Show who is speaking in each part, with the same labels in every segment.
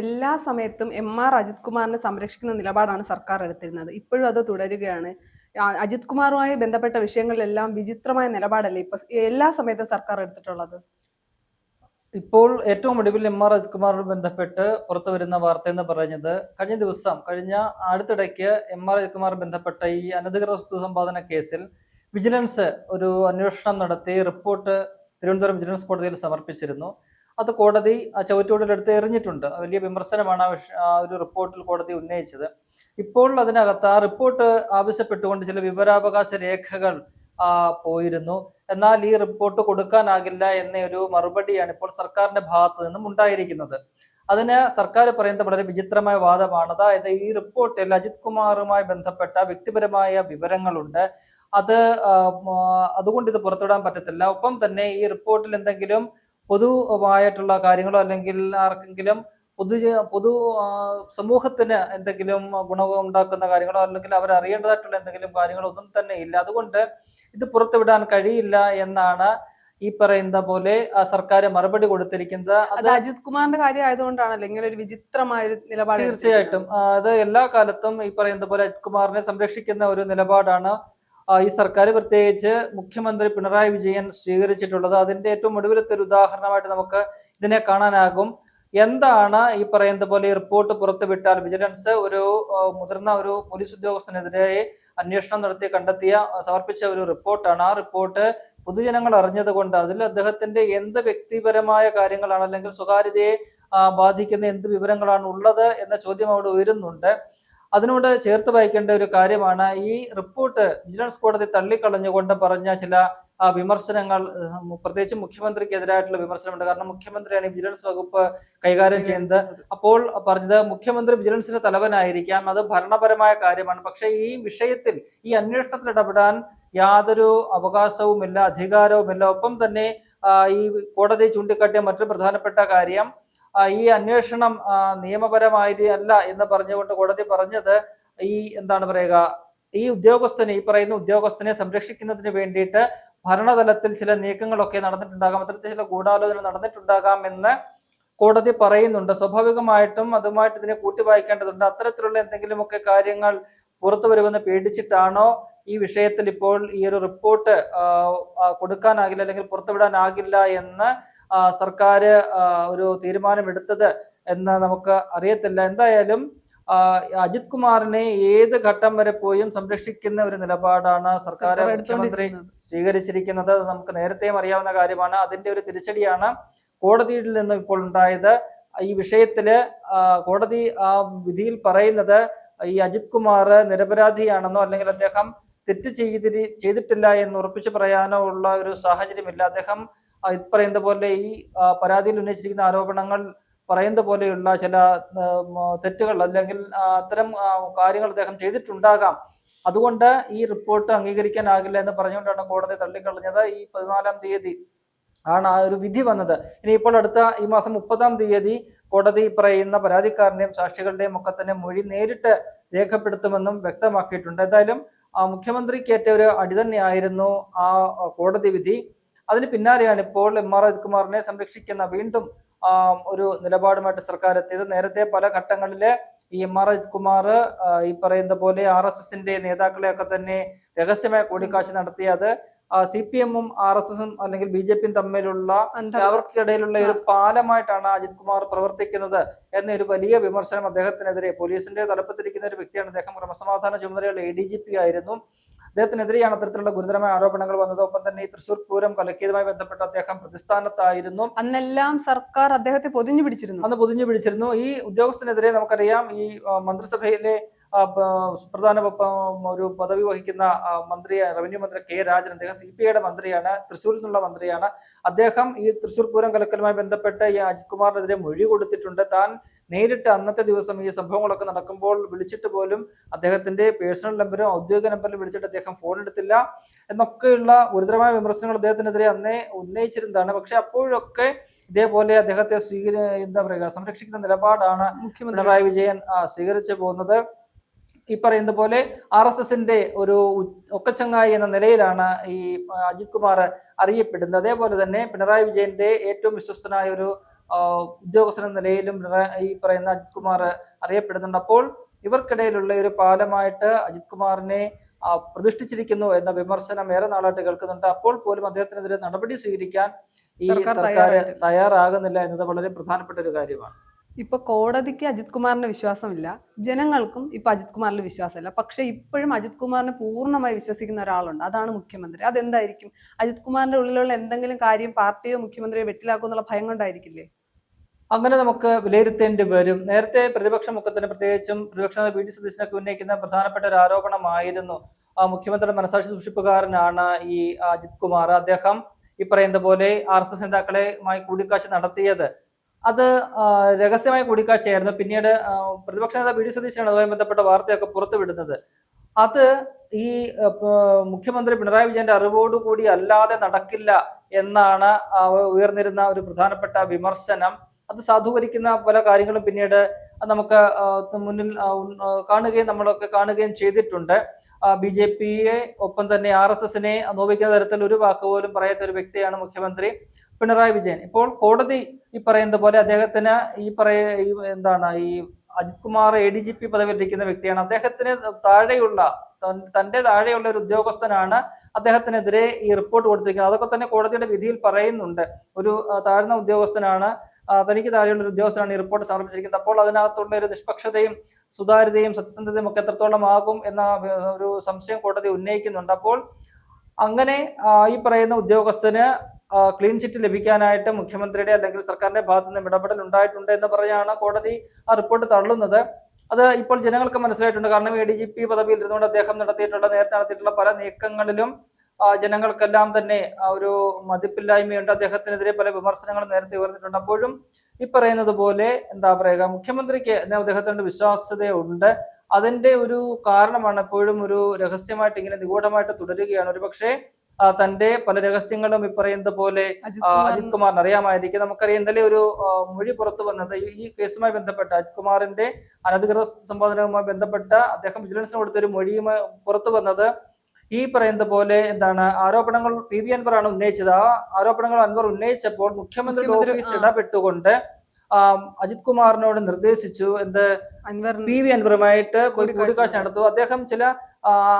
Speaker 1: എല്ലാ സമയത്തും M R Ajith കുമാറിനെ സംരക്ഷിക്കുന്ന നിലപാടാണ് സർക്കാർ എടുത്തിരുന്നത്. ഇപ്പോഴും അത് തുടരുകയാണ്. അജിത് കുമാറുമായി ബന്ധപ്പെട്ട വിഷയങ്ങളിലെല്ലാം വിചിത്രമായ നിലപാടല്ലേ ഇപ്പൊ എല്ലാ സമയത്തും സർക്കാർ എടുത്തിട്ടുള്ളത്?
Speaker 2: ഇപ്പോൾ ഏറ്റവും ഒടുവിൽ എം ആർ അജിത് അജിത്കുമാറുമായി ബന്ധപ്പെട്ട് പുറത്തു വരുന്ന വാർത്ത എന്ന് പറഞ്ഞത് കഴിഞ്ഞ ദിവസം കഴിഞ്ഞ അടുത്തിടയ്ക്ക് എം ആർ അജിത് കുമാർ ബന്ധപ്പെട്ട ഈ അനധികൃത വസ്തു സമ്പാദന കേസിൽ വിജിലൻസ് ഒരു അന്വേഷണം നടത്തി റിപ്പോർട്ട് തിരുവനന്തപുരം വിജിലൻസ് കോടതിയിൽ സമർപ്പിച്ചിരുന്നു. അത് കോടതി ആ ചവിറ്റോടിലെടുത്ത് എറിഞ്ഞിട്ടുണ്ട്. വലിയ വിമർശനമാണ് ആ ഒരു റിപ്പോർട്ടിൽ കോടതി ഉന്നയിച്ചത്. ഇപ്പോൾ അതിനകത്ത് ആ റിപ്പോർട്ട് ആവശ്യപ്പെട്ടുകൊണ്ട് ചില വിവരാവകാശ രേഖകൾ പോയിരുന്നു. എന്നാൽ ഈ റിപ്പോർട്ട് കൊടുക്കാനാകില്ല എന്ന ഒരു മറുപടിയാണ് ഇപ്പോൾ സർക്കാരിന്റെ ഭാഗത്തു നിന്നും ഉണ്ടായിരിക്കുന്നത്. അതിന് സർക്കാർ പറയുന്നത് വളരെ വിചിത്രമായ വാദമാണ്. അതായത് ഈ റിപ്പോർട്ടിൽ അജിത് കുമാറുമായി ബന്ധപ്പെട്ട വ്യക്തിപരമായ വിവരങ്ങളുണ്ട്. അത് അതുകൊണ്ട് ഇത് പുറത്തുവിടാൻ പറ്റത്തില്ല. ഒപ്പം തന്നെ ഈ റിപ്പോർട്ടിൽ എന്തെങ്കിലും പൊതുവായിട്ടുള്ള കാര്യങ്ങളോ അല്ലെങ്കിൽ ആർക്കെങ്കിലും പൊതു പൊതു സമൂഹത്തിന് എന്തെങ്കിലും ഗുണവും ഉണ്ടാക്കുന്ന കാര്യങ്ങളോ അല്ലെങ്കിൽ അവർ അറിയേണ്ടതായിട്ടുള്ള എന്തെങ്കിലും കാര്യങ്ങളോ ഒന്നും തന്നെ ഇല്ല. അതുകൊണ്ട് ഇത് പുറത്തുവിടാൻ കഴിയില്ല എന്നാണ് ഈ പറയുന്ന പോലെ സർക്കാർ മറുപടി കൊടുത്തിരിക്കുന്നത്.
Speaker 1: അത് അജിത് കുമാറിന്റെ കാര്യം ആയതുകൊണ്ടാണല്ലോ ഇങ്ങനെ ഒരു വിചിത്രമായ ഒരു നിലപാട്
Speaker 2: തീർച്ചയായിട്ടും അത് എല്ലാ കാലത്തും ഈ പറയുന്ന പോലെ അജിത് കുമാറിനെ സംരക്ഷിക്കുന്ന ഒരു നിലപാടാണ് ഈ സർക്കാർ പ്രത്യേകിച്ച് മുഖ്യമന്ത്രി പിണറായി വിജയൻ സ്വീകരിച്ചിട്ടുള്ളത് അതിന്റെ ഏറ്റവും ഒടുവിലത്തെ ഒരു ഉദാഹരണമായിട്ട് നമുക്ക് ഇതിനെ കാണാനാകും. എന്താണ് ഈ പറയുന്നത് പോലെ റിപ്പോർട്ട് പുറത്തുവിട്ടാൽ വിജിലൻസ് ഒരു മുതിർന്ന ഒരു പോലീസ് ഉദ്യോഗസ്ഥനെതിരെ അന്വേഷണം നടത്തി കണ്ടെത്തിയ സമർപ്പിച്ച ഒരു റിപ്പോർട്ടാണ്. ആ റിപ്പോർട്ട് പൊതുജനങ്ങൾ അറിഞ്ഞത് കൊണ്ട് അതിൽ അദ്ദേഹത്തിന്റെ എന്ത് വ്യക്തിപരമായ കാര്യങ്ങളാണ് അല്ലെങ്കിൽ സ്വകാര്യതയെ ബാധിക്കുന്ന എന്ത് വിവരങ്ങളാണ് ഉള്ളത് എന്ന ചോദ്യം അവിടെ ഉയരുന്നുണ്ട്. അതിനോട് ചേർത്ത് വായിക്കേണ്ട ഒരു കാര്യമാണ് ഈ റിപ്പോർട്ട് വിജിലൻസ് കോടതി തള്ളിക്കളഞ്ഞുകൊണ്ട് പറഞ്ഞ ചില വിമർശനങ്ങൾ പ്രത്യേകിച്ച് മുഖ്യമന്ത്രിക്കെതിരായിട്ടുള്ള വിമർശനമുണ്ട്. കാരണം മുഖ്യമന്ത്രിയാണ് വിജിലൻസ് വകുപ്പ് കൈകാര്യം ചെയ്യുന്നത്. അപ്പോൾ പറഞ്ഞത് മുഖ്യമന്ത്രി വിജിലൻസിന്റെ തലവനായിരിക്കാം. അത് ഭരണപരമായ കാര്യമാണ്. പക്ഷേ ഈ വിഷയത്തിൽ ഈ അന്വേഷണത്തിൽ ഇടപെടാൻ യാതൊരു അവകാശവുമില്ല അധികാരവുമില്ല. ഒപ്പം തന്നെ ഈ കോടതി ചൂണ്ടിക്കാട്ടിയ മറ്റൊരു പ്രധാനപ്പെട്ട കാര്യം ഈ അന്വേഷണം നിയമപരമായി അല്ല എന്ന് പറഞ്ഞുകൊണ്ട് കോടതി പറഞ്ഞത് ഈ എന്താണ് പറയുക ഈ ഉദ്യോഗസ്ഥനെ ഈ പറയുന്ന ഉദ്യോഗസ്ഥനെ സംരക്ഷിക്കുന്നതിന് വേണ്ടിയിട്ട് ഭരണതലത്തിൽ ചില നീക്കങ്ങളൊക്കെ നടന്നിട്ടുണ്ടാകാം അത്തരത്തിൽ ചില ഗൂഢാലോചന നടന്നിട്ടുണ്ടാകാം എന്ന് കോടതി പറയുന്നുണ്ട്. സ്വാഭാവികമായിട്ടും അതുമായിട്ട് ഇതിനെ കൂട്ടി വായിക്കേണ്ടതുണ്ട് അത്തരത്തിലുള്ള എന്തെങ്കിലുമൊക്കെ കാര്യങ്ങൾ പുറത്തു വരുമെന്ന് പേടിച്ചിട്ടാണോ ഈ വിഷയത്തിൽ ഇപ്പോൾ ഈ ഒരു റിപ്പോർട്ട് കൊടുക്കാനാകില്ല അല്ലെങ്കിൽ പുറത്തുവിടാനാകില്ല എന്ന് സർക്കാർ ഒരു തീരുമാനമെടുത്തത് എന്ന് നമുക്ക് അറിയത്തില്ല. എന്തായാലും അജിത് കുമാറിനെ ഏത് ഘട്ടം വരെ പോയും സംരക്ഷിക്കുന്ന ഒരു നിലപാടാണ് സർക്കാർ മുഖ്യമന്ത്രി സ്വീകരിച്ചിരിക്കുന്നത്. നമുക്ക് നേരത്തെയും അറിയാവുന്ന കാര്യമാണ്. അതിന്റെ ഒരു തിരിച്ചടിയാണ് കോടതിയിൽ നിന്നും ഇപ്പോൾ ഉണ്ടായത്. ഈ വിഷയത്തിൽ കോടതി ആ വിധിയിൽ പറയുന്നത് ഈ അജിത് കുമാർ നിരപരാധിയാണെന്നോ അല്ലെങ്കിൽ അദ്ദേഹം തെറ്റ് ചെയ്തി ചെയ്തിട്ടില്ല എന്ന് ഉറപ്പിച്ചു പറയാനോ ഉള്ള ഒരു സാഹചര്യമില്ല. അദ്ദേഹം പറയുന്ന പോലെ ഈ പരാതിയിൽ ഉന്നയിച്ചിരിക്കുന്ന ആരോപണങ്ങൾ പറയുന്ന പോലെയുള്ള ചില തെറ്റുകൾ അല്ലെങ്കിൽ അത്തരം കാര്യങ്ങൾ അദ്ദേഹം ചെയ്തിട്ടുണ്ടാകാം. അതുകൊണ്ട് ഈ റിപ്പോർട്ട് അംഗീകരിക്കാനാകില്ല എന്ന് പറഞ്ഞുകൊണ്ടാണ് കോടതി തള്ളിക്കളഞ്ഞത്. ഈ പതിനാലാം തീയതി ആണ് ആ ഒരു വിധി വന്നത്. ഇനി ഇപ്പോൾ അടുത്ത ഈ മാസം മുപ്പതാം തീയതി കോടതി പറയുന്ന പരാതിക്കാരന്റെയും സാക്ഷികളുടെയും ഒക്കെ തന്നെ മൊഴി നേരിട്ട് രേഖപ്പെടുത്തുമെന്നും വ്യക്തമാക്കിയിട്ടുണ്ട്. എന്തായാലും മുഖ്യമന്ത്രിക്കേറ്റ ഒരു അടി തന്നെയായിരുന്നു ആ, കോടതി വിധി. അതിന് പിന്നാലെയാണ് ഇപ്പോൾ എം ആർ അജിത്കുമാറിനെ സംരക്ഷിക്കുന്ന വീണ്ടും ഒരു നിലപാടുമായിട്ട് സർക്കാർ എത്തിയത്. നേരത്തെ പല ഘട്ടങ്ങളിലെ ഈ എം ആർ അജിത്കുമാർ ഈ പറയുന്ന പോലെ ആർ എസ് എസിന്റെ നേതാക്കളെയൊക്കെ തന്നെ രഹസ്യമായ കൂടിക്കാഴ്ച നടത്തിയത് സി പി എമ്മും ആർ എസ് എസും അല്ലെങ്കിൽ ബി ജെ പിയും തമ്മിലുള്ള അവർക്കിടയിലുള്ള ഒരു പാലമായിട്ടാണ് അജിത് കുമാർ പ്രവർത്തിക്കുന്നത് എന്നൊരു വലിയ വിമർശനം അദ്ദേഹത്തിനെതിരെ. പോലീസിന്റെ തലപ്പത്തിരിക്കുന്ന ഒരു വ്യക്തിയാണ്. അദ്ദേഹം ക്രമസമാധാന ചുമതലയുള്ള എ ഡി ജി പി ആയിരുന്നു. അദ്ദേഹത്തിനെതിരെയാണ് അത്തരത്തിലുള്ള ഗുരുതരമായ ആരോപണങ്ങൾ വന്നത്. ഒപ്പം തന്നെ ഈ തൃശൂർ പൂരം കൊലക്കിയതുമായി ബന്ധപ്പെട്ട് അദ്ദേഹം പ്രതിസ്ഥാനത്തായിരുന്നു.
Speaker 1: അന്നെല്ലാം സർക്കാർ അദ്ദേഹത്തെ പൊതിഞ്ഞു പിടിച്ചിരുന്നു.
Speaker 2: അന്ന് പൊതിഞ്ഞു പിടിച്ചിരുന്നു. ഈ ഉദ്യോഗസ്ഥനെതിരെ നമുക്കറിയാം ഈ മന്ത്രിസഭയിലെ പ്രധാന ഒരു പദവി വഹിക്കുന്ന മന്ത്രി റവന്യൂ മന്ത്രി കെ രാജൻ അദ്ദേഹം സി പി ഐയുടെ മന്ത്രിയാണ് തൃശ്ശൂരിൽ നിന്നുള്ള മന്ത്രിയാണ്. അദ്ദേഹം ഈ തൃശ്ശൂർ പൂരം കലക്കലുമായി ബന്ധപ്പെട്ട് ഈ അജിത് കുമാറിനെതിരെ മൊഴി കൊടുത്തിട്ടുണ്ട്. താൻ നേരിട്ട് അന്നത്തെ ദിവസം ഈ സംഭവങ്ങളൊക്കെ നടക്കുമ്പോൾ വിളിച്ചിട്ട് പോലും അദ്ദേഹത്തിന്റെ പേഴ്സണൽ നമ്പരും ഔദ്യോഗിക നമ്പറിലും വിളിച്ചിട്ട് അദ്ദേഹം ഫോൺ എടുത്തില്ല. എന്നൊക്കെയുള്ള ഗുരുതരമായ വിമർശനങ്ങൾ അദ്ദേഹത്തിനെതിരെ അന്നേ ഉന്നയിച്ചിരുന്നതാണ്. പക്ഷെ അപ്പോഴൊക്കെ ഇതേപോലെ അദ്ദേഹത്തെ സ്വീകരി എന്താ പറയുക സംരക്ഷിക്കുന്ന നിലപാടാണ്
Speaker 1: മുഖ്യമന്ത്രി.
Speaker 2: പിണറായി വിജയൻ സ്വീകരിച്ചു പോകുന്നത്. ഈ പറയുന്ന പോലെ ആർ എസ് എസിന്റെ ഒരു ഒക്കച്ചങ്ങായി എന്ന നിലയിലാണ് ഈ അജിത് കുമാർ അറിയപ്പെടുന്നത്. അതേപോലെ തന്നെ പിണറായി വിജയന്റെ ഏറ്റവും വിശ്വസ്തനായ ഒരു ഉദ്യോഗസ്ഥൻ എന്ന നിലയിലും ഈ പറയുന്ന അജിത് കുമാർ അറിയപ്പെടുന്നുണ്ട്. അപ്പോൾ ഇവർക്കിടയിലുള്ള ഒരു പാലമായിട്ട് അജിത് കുമാറിനെ പ്രതിഷ്ഠിച്ചിരിക്കുന്നു എന്ന വിമർശനം ഏറെ നാളായിട്ട് കേൾക്കുന്നുണ്ട്. അപ്പോൾ പോലും അദ്ദേഹത്തിനെതിരെ നടപടി സ്വീകരിക്കാൻ ഈ
Speaker 1: സർക്കാർ
Speaker 2: തയ്യാറാകുന്നില്ല എന്നത് വളരെ പ്രധാനപ്പെട്ട ഒരു കാര്യമാണ്.
Speaker 1: ഇപ്പൊ കോടതിക്ക് അജിത് കുമാറിന് വിശ്വാസമില്ല. ജനങ്ങൾക്കും ഇപ്പൊ അജിത് കുമാറിൽ വിശ്വാസമില്ല. പക്ഷെ ഇപ്പോഴും അജിത് കുമാറിനെ പൂർണമായി വിശ്വസിക്കുന്ന ഒരാളുണ്ട്. അതാണ് മുഖ്യമന്ത്രി. അതെന്തായിരിക്കും? അജിത് കുമാറിന്റെ ഉള്ളിലുള്ള എന്തെങ്കിലും കാര്യം പാർട്ടിയോ മുഖ്യമന്ത്രിയോ വെട്ടിലാക്കുമെന്നുള്ള ഭയം കൊണ്ടായിരിക്കില്ലേ?
Speaker 2: അങ്ങനെ നമുക്ക് വിലയിരുത്തേണ്ടി വരും. നേരത്തെ പ്രതിപക്ഷ മുഖത്തിന് പ്രത്യേകിച്ചും പ്രതിപക്ഷ നേതാവ് വി ഡി സതീശനൊക്കെ ഉന്നയിക്കുന്ന പ്രധാനപ്പെട്ട ഒരു ആരോപണമായിരുന്നു. മുഖ്യമന്ത്രിയുടെ മനസാക്ഷി സൂക്ഷിപ്പുകാരനാണ് ഈ അജിത് കുമാർ. അദ്ദേഹം ഈ പറയുന്ന പോലെ ആർ എസ് എസ് നേതാക്കളുമായി കൂടിക്കാഴ്ച നടത്തിയത്. അത് രഹസ്യമായ കൂടിക്കാഴ്ചയായിരുന്നു. പിന്നീട് പ്രതിപക്ഷ നേതാവ് വി ഡി സതീശനാണ് അതുമായി ബന്ധപ്പെട്ട വാർത്തയൊക്കെ പുറത്തുവിടുന്നത് അത് ഈ മുഖ്യമന്ത്രി പിണറായി വിജയന്റെ അറിവോടുകൂടി അല്ലാതെ നടക്കില്ല എന്നാണ് ഉയർന്നിരുന്ന ഒരു പ്രധാനപ്പെട്ട വിമർശനം. അത് സാധൂകരിക്കുന്ന പല കാര്യങ്ങളും പിന്നീട് നമുക്ക് മുന്നിൽ കാണുകയും നമ്മളൊക്കെ കാണുകയും ചെയ്തിട്ടുണ്ട്. ബി ജെ പിയെ ഒപ്പം തന്നെ ആർ എസ് എസിനെ നോവിക്കുന്ന തരത്തിൽ ഒരു വാക്ക് പോലും പറയാത്ത ഒരു വ്യക്തിയാണ് മുഖ്യമന്ത്രി പിണറായി വിജയൻ. ഇപ്പോൾ കോടതി ഈ പറയുന്ന പോലെ അദ്ദേഹത്തിന് ഈ പറയ എന്താണ് ഈ Ajith Kumar A D G P പദവിയിലിരിക്കുന്ന വ്യക്തിയാണ്. അദ്ദേഹത്തിന് താഴെയുള്ള തന്റെ താഴെയുള്ള ഒരു ഉദ്യോഗസ്ഥനാണ് അദ്ദേഹത്തിനെതിരെ ഈ റിപ്പോർട്ട് കൊടുത്തിരിക്കുന്നത്. അതൊക്കെ തന്നെ കോടതിയുടെ വിധിയിൽ പറയുന്നുണ്ട്. ഒരു താഴ്ന്ന ഉദ്യോഗസ്ഥനാണ് തനിക്ക് താഴെയുള്ള ഒരു ഉദ്യോഗസ്ഥനാണ് ഈ റിപ്പോർട്ട് സമർപ്പിച്ചിരിക്കുന്നത്. അപ്പോൾ അതിനകത്തുള്ള ഒരു നിഷ്പക്ഷതയും സുതാര്യതയും സത്യസന്ധതയും ഒക്കെ എത്രത്തോളം ആകും എന്ന ഒരു സംശയം കോടതി ഉന്നയിക്കുന്നുണ്ട്. അപ്പോൾ അങ്ങനെ ഈ പറയുന്ന ഉദ്യോഗസ്ഥന് ക്ലീൻ ചിറ്റ് ലഭിക്കാനായിട്ട് മുഖ്യമന്ത്രിയുടെ അല്ലെങ്കിൽ സർക്കാരിന്റെ ഭാഗത്തു നിന്നും ഇടപെടൽ ഉണ്ടായിട്ടുണ്ട് എന്ന് പറയാണ് കോടതി ആ റിപ്പോർട്ട് തള്ളുന്നത്. അത് ഇപ്പോൾ ജനങ്ങൾക്ക് മനസ്സിലായിട്ടുണ്ട്. കാരണം എ ഡി ജി പി പദവിയിൽ ഇരുന്നുകൊണ്ട് അദ്ദേഹം നടത്തിയിട്ടുള്ള നേരത്തെ നടത്തിയിട്ടുള്ള പല നീക്കങ്ങളിലും ജനങ്ങൾക്കെല്ലാം തന്നെ ഒരു മതിപ്പില്ലായ്മയുണ്ട്. അദ്ദേഹത്തിനെതിരെ പല വിമർശനങ്ങളും നേരത്തെ ഉയർന്നിട്ടുണ്ട്. അപ്പോഴും ഈ പറയുന്നത് പോലെ എന്താ പറയുക മുഖ്യമന്ത്രിക്ക് അദ്ദേഹത്തിന്റെ വിശ്വാസ്യതയുണ്ട്. അതിന്റെ ഒരു കാരണമാണ് എപ്പോഴും ഒരു രഹസ്യമായിട്ട് ഇങ്ങനെ നിഗൂഢമായിട്ട് തുടരുകയാണ്. ഒരു പക്ഷേ തന്റെ പല രഹസ്യങ്ങളും ഈ പറയുന്നത് പോലെ
Speaker 1: അജിത് കുമാറിന്
Speaker 2: അറിയാമായിരിക്കും. നമുക്കറിയാം ഇന്നലെ ഒരു മൊഴി പുറത്തു വന്നത് ഈ- ഈ കേസുമായി ബന്ധപ്പെട്ട അജിത് കുമാറിന്റെ അനധികൃത സമ്പാദനവുമായി ബന്ധപ്പെട്ട അദ്ദേഹം വിജിലൻസിന് കൊടുത്ത ഒരു മൊഴിയുമായി പുറത്തു വന്നത് ഈ പറയുന്ന പോലെ എന്താണ് ആരോപണങ്ങൾ പി വി അൻവറാണ് ഉന്നയിച്ചത്. ആ ആരോപണങ്ങൾ അൻവർ ഉന്നയിച്ചപ്പോൾ
Speaker 1: മുഖ്യമന്ത്രി,
Speaker 2: ഓഫീസ്. ഇടപെട്ടുകൊണ്ട് അജിത് കുമാറിനോട് നിർദ്ദേശിച്ചു. എന്ത് പി വി അൻവറുമായിട്ട്
Speaker 1: കൂടിക്കാഴ്ച നടത്തു.
Speaker 2: അദ്ദേഹം ചില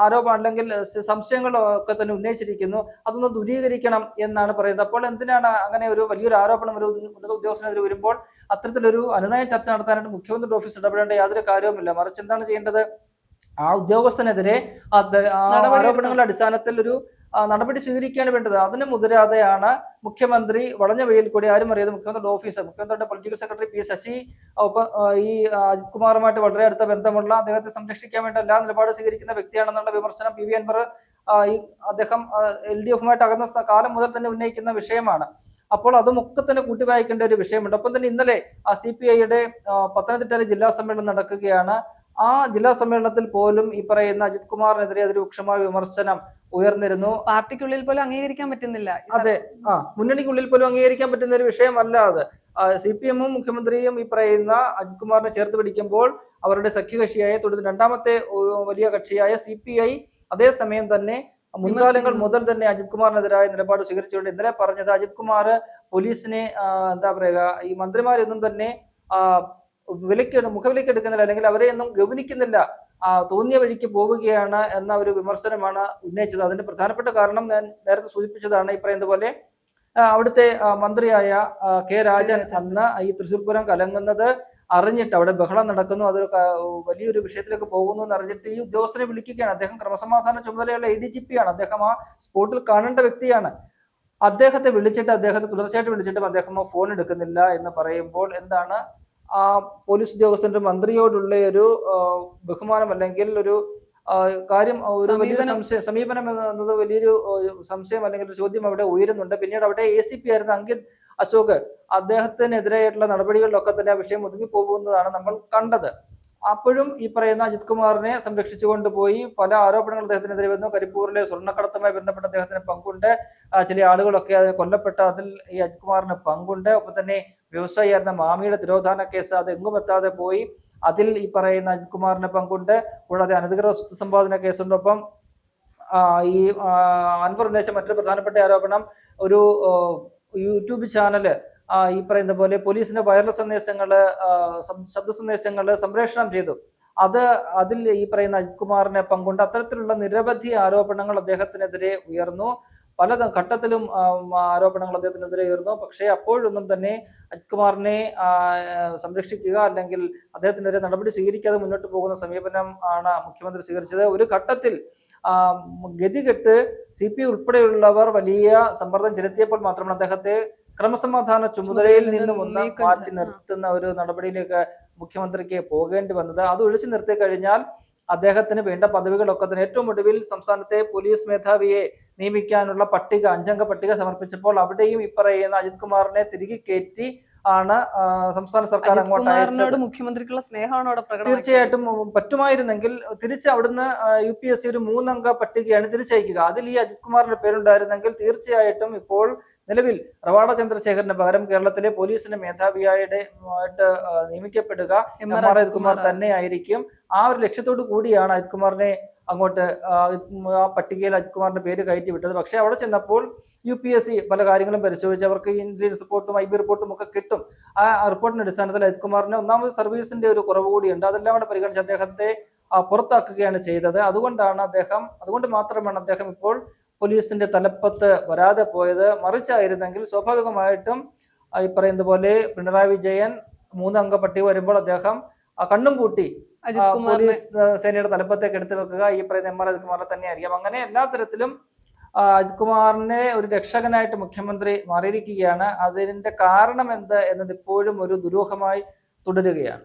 Speaker 2: ആരോപണം അല്ലെങ്കിൽ സ- സംശയങ്ങളൊക്കെ തന്നെ ഉന്നയിച്ചിരിക്കുന്നു. അതൊന്ന് ദൂരീകരിക്കണം എന്നാണ് പറയുന്നത്. അപ്പോൾ എന്തിനാണ് അങ്ങനെ ഒരു വലിയൊരു ആരോപണം ഒരു ഉന്നത ഉദ്യോഗസ്ഥനെതിരെ വരുമ്പോൾ അത്തരത്തിലൊരു അനുനയ ചർച്ച നടത്താനായിട്ട് മുഖ്യമന്ത്രിയുടെ ഓഫീസ് ഇടപെടേണ്ട യാതൊരു കാര്യവുമില്ല. മറിച്ച് എന്താണ് ചെയ്യേണ്ടത്? ആ ഉദ്യോഗസ്ഥനെതിരെ ആരോപണങ്ങളുടെ അടിസ്ഥാനത്തിൽ ഒരു നടപടി സ്വീകരിക്കുകയാണ് വേണ്ടത്. അതിന് മുതിരാതെയാണ് മുഖ്യമന്ത്രി വളഞ്ഞ വഴിയിൽ കൂടി ആരും അറിയാതെ മുഖ്യമന്ത്രിയുടെ ഓഫീസ് മുഖ്യമന്ത്രിയുടെ പൊളിറ്റിക്കൽ സെക്രട്ടറി പി ശശി ഒപ്പം ഈ അജിത് കുമാറുമായിട്ട് വളരെ അടുത്ത ബന്ധമുള്ള അദ്ദേഹത്തെ സംരക്ഷിക്കാൻ വേണ്ട എല്ലാ നിലപാട് സ്വീകരിക്കുന്ന വ്യക്തിയാണെന്നുള്ള വിമർശനം പി വി അൻവർ ഈ അദ്ദേഹം എൽ ഡി എഫുമായിട്ട് അകന്ന കാലം മുതൽ തന്നെ ഉന്നയിക്കുന്ന വിഷയമാണ്. അപ്പോൾ അത് ഒക്കെ തന്നെ കൂട്ടി വായിക്കേണ്ട ഒരു വിഷയമുണ്ട്. ഒപ്പം തന്നെ ഇന്നലെ ആ സി പി ഐയുടെ പത്തനംതിട്ടയിലെ ജില്ലാ സമ്മേളനം നടക്കുകയാണ്. ആ ജില്ലാ സമ്മേളനത്തിൽ പോലും ഈ പറയുന്ന അജിത് കുമാറിനെതിരെ അതിരൂക്ഷമായ വിമർശനം ഉയർന്നിരുന്നു.
Speaker 1: പാർട്ടിക്കുള്ളിൽ പോലും അംഗീകരിക്കാൻ പറ്റുന്നില്ല.
Speaker 2: അതെ ആ മുന്നണിക്കുള്ളിൽ പോലും അംഗീകരിക്കാൻ പറ്റുന്ന ഒരു വിഷയമല്ല അത്. സി പി എമ്മും മുഖ്യമന്ത്രിയും ഈ പറയുന്ന അജിത് കുമാറിനെ ചേർത്ത് പിടിക്കുമ്പോൾ അവരുടെ സഖ്യകക്ഷിയായ തുടർന്ന് രണ്ടാമത്തെ വലിയ കക്ഷിയായ സി പി ഐ അതേസമയം തന്നെ മുൻകാലങ്ങൾ മുതൽ തന്നെ അജിത് കുമാറിനെതിരായ നിലപാട് സ്വീകരിച്ചുകൊണ്ട് ഇന്നലെ പറഞ്ഞത് അജിത് കുമാർ പോലീസിനെ എന്താ പറയുക ഈ മന്ത്രിമാരൊന്നും തന്നെ വിലക്ക് മുഖവിലേക്ക് എടുക്കുന്നില്ല അല്ലെങ്കിൽ അവരെ ഒന്നും ഗൗനിക്കുന്നില്ല. ആ, തോന്നിയ വഴിക്ക് പോവുകയാണ് എന്ന ഒരു വിമർശനമാണ് ഉന്നയിച്ചത്. അതിന്റെ പ്രധാനപ്പെട്ട കാരണം ഞാൻ നേരത്തെ സൂചിപ്പിച്ചതാണ് ഈ പറയുന്ന പോലെ അവിടുത്തെ മന്ത്രിയായ കെ രാജൻ. അന്ന് ഈ തൃശ്ശൂർപുരം പൂരം കലങ്ങുന്നത് അറിഞ്ഞിട്ട് അവിടെ ബഹളം നടക്കുന്നു. അത് വലിയൊരു വിഷയത്തിലേക്ക് പോകുന്നു എന്ന് അറിഞ്ഞിട്ട് ഈ ഉദ്യോഗസ്ഥനെ വിളിക്കുകയാണ്. അദ്ദേഹം ക്രമസമാധാന ചുമതലയുള്ള എ ഡി ജി പി ആണ്. അദ്ദേഹം ആ സ്പോട്ടിൽ കാണേണ്ട വ്യക്തിയാണ്. അദ്ദേഹത്തെ വിളിച്ചിട്ട് അദ്ദേഹത്തെ തുടർച്ചയായിട്ട് വിളിച്ചിട്ടും അദ്ദേഹം ഫോൺ എടുക്കുന്നില്ല എന്ന് പറയുമ്പോൾ എന്താണ് ആ പോലീസ് ഉദ്യോഗസ്ഥന്റെ മന്ത്രിയോടുള്ള ഒരു ബഹുമാനം അല്ലെങ്കിൽ ഒരു കാര്യം ഒരു വലിയൊരു
Speaker 1: സമീപനം.
Speaker 2: സംശയം സമീപനം എന്ന- എന്നത് വലിയൊരു സംശയം അല്ലെങ്കിൽ ഒരു ചോദ്യം അവിടെ ഉയരുന്നുണ്ട് പിന്നീട് അവിടെ എ സി പി ആയിരുന്ന അങ്കിത് അശോക് അദ്ദേഹത്തിനെതിരായിട്ടുള്ള നടപടികളിലൊക്കെ തന്നെ ആ വിഷയം ഒതുങ്ങി പോകുന്നതാണ് നമ്മൾ കണ്ടത് അപ്പോഴും ഈ പറയുന്ന അജിത് കുമാറിനെ സംരക്ഷിച്ചു കൊണ്ടുപോയി പല ആരോപണങ്ങൾ അദ്ദേഹത്തിനെതിരെ വന്നു കരിപ്പൂരിലെ സ്വർണക്കടത്തുമായി ബന്ധപ്പെട്ട അദ്ദേഹത്തിന് പങ്കുണ്ട്. ചില ആളുകളൊക്കെ കൊല്ലപ്പെട്ട അതിൽ ഈ അജിത് കുമാറിന് പങ്കുണ്ട്. ഒപ്പം തന്നെ വ്യവസായിയായിരുന്ന മാമിയുടെ തിരോധാന കേസ് അത് എങ്ങും എത്താതെ പോയി. അതിൽ ഈ പറയുന്ന അജിത് കുമാറിന് പങ്കുണ്ട്. കൂടാതെ അനധികൃത സ്വത്ത് സമ്പാദന കേസുണ്ടൊപ്പം ഈ അൻവർ ഉന്നയിച്ച മറ്റൊരു പ്രധാനപ്പെട്ട ആരോപണം ഒരു യൂട്യൂബ് ചാനൽ ഈ പറയുന്ന പോലെ പോലീസിന്റെ വയർലെസ് സന്ദേശങ്ങൾ ശബ്ദ സന്ദേശങ്ങൾ സംപ്രേഷണം ചെയ്തു. അത് അതിൽ ഈ പറയുന്ന അജിത് പങ്കുണ്ട് അത്തരത്തിലുള്ള നിരവധി ആരോപണങ്ങൾ അദ്ദേഹത്തിനെതിരെ ഉയർന്നു. പല ഘട്ടത്തിലും ആരോപണങ്ങൾ അദ്ദേഹത്തിനെതിരെ ഉയർന്നു. പക്ഷേ അപ്പോഴൊന്നും തന്നെ അജിത് കുമാറിനെ സംരക്ഷിക്കുക അല്ലെങ്കിൽ അദ്ദേഹത്തിനെതിരെ നടപടി സ്വീകരിക്കാതെ മുന്നോട്ട് പോകുന്ന സമീപനം ആണ് മുഖ്യമന്ത്രി സ്വീകരിച്ചത്. ഒരു ഘട്ടത്തിൽ ഗതികെട്ട് സി പി ഉൾപ്പെടെയുള്ളവർ വലിയ സമ്മർദ്ദം ചെലുത്തിയപ്പോൾ മാത്രമാണ് അദ്ദേഹത്തെ ക്രമസമാധാന ചുമതലയിൽ നിന്നും ഒന്ന് മാറ്റി. നിർത്തുന്ന ഒരു നടപടിയിലേക്ക് മുഖ്യമന്ത്രിക്ക് പോകേണ്ടി വന്നത്. അത് ഒഴിച്ചു നിർത്തി കഴിഞ്ഞാൽ അദ്ദേഹത്തിന് വേണ്ട പദവികളൊക്കെ തന്നെ ഏറ്റവും ഒടുവിൽ സംസ്ഥാനത്തെ പോലീസ് മേധാവിയെ നിയമിക്കാനുള്ള പട്ടിക അഞ്ചംഗ പട്ടിക സമർപ്പിച്ചപ്പോൾ അവിടെയും ഈ പറയുന്ന അജിത് കുമാറിനെ തിരികെ കയറ്റി ആണ് സംസ്ഥാന സർക്കാർ അങ്ങോട്ട്
Speaker 1: മുഖ്യമന്ത്രിക്കുള്ള സ്നേഹമാണ് അവിടെ
Speaker 2: തീർച്ചയായിട്ടും പറ്റുമായിരുന്നെങ്കിൽ തിരിച്ച് അവിടുന്ന് യു പി എസ് സി ഒരു മൂന്നംഗ പട്ടികയാണ് തിരിച്ചയക്കുക. അതിൽ ഈ അജിത് കുമാറിന്റെ പേരുണ്ടായിരുന്നെങ്കിൽ തീർച്ചയായിട്ടും ഇപ്പോൾ നിലവിൽ റവാഡ ചന്ദ്രശേഖരന് പകരം കേരളത്തിലെ പോലീസിന്റെ മേധാവിയായിട്ട് ആയിട്ട്, നിയമിക്കപ്പെടുക
Speaker 1: എം ആർ അജിത്
Speaker 2: കുമാർ
Speaker 1: കുമാർ
Speaker 2: തന്നെ ആയിരിക്കും ആ ഒരു ലക്ഷ്യത്തോടു കൂടിയാണ് അജിത് കുമാറിനെ അങ്ങോട്ട് ആ, പട്ടികയിൽ അജിത് കുമാറിന്റെ പേര് കയറ്റി വിട്ടത്. പക്ഷേ അവിടെ ചെന്നപ്പോൾ യു പി എസ് സി പല കാര്യങ്ങളും പരിശോധിച്ച് അവർക്ക് ഇന്ത്യൻ റിപ്പോർട്ടും ഐ ബി റിപ്പോർട്ടും ഒക്കെ കിട്ടും. ആ റിപ്പോർട്ടിന്റെ അടിസ്ഥാനത്തിൽ അജിത് കുമാറിന് ഒന്നാമത് സർവീസിന്റെ ഒരു കുറവ് കൂടിയുണ്ട്. അതെല്ലാം കൂടെ പരിഗണിച്ച് അദ്ദേഹത്തെ പുറത്താക്കുകയാണ് ചെയ്തത്. അതുകൊണ്ടാണ് അദ്ദേഹം അതുകൊണ്ട് മാത്രമാണ് അദ്ദേഹം ഇപ്പോൾ പോലീസിന്റെ തലപ്പത്ത് വരാതെ പോയത് മറിച്ചായിരുന്നെങ്കിൽ സ്വാഭാവികമായിട്ടും ഈ പറയുന്ന പോലെ പിണറായി വിജയൻ മൂന്നംഗ പട്ടിക വരുമ്പോൾ അദ്ദേഹം ആ, കണ്ണും പൂട്ടി പോലീസ് സേനയുടെ തലപ്പത്തേക്ക് എടുത്തു വെക്കുക ഈ പറയുന്ന എം ആർ അജിത് കുമാറിനെ തന്നെ ആയിരിക്കും അങ്ങനെ എല്ലാ തരത്തിലും അജിത് കുമാറിനെ ഒരു രക്ഷകനായിട്ട് മുഖ്യമന്ത്രി മാറിയിരിക്കുകയാണ്. അതിന്റെ കാരണം എന്ത്? എന്നത് ഇപ്പോഴും ഒരു ദുരൂഹമായി തുടരുകയാണ്.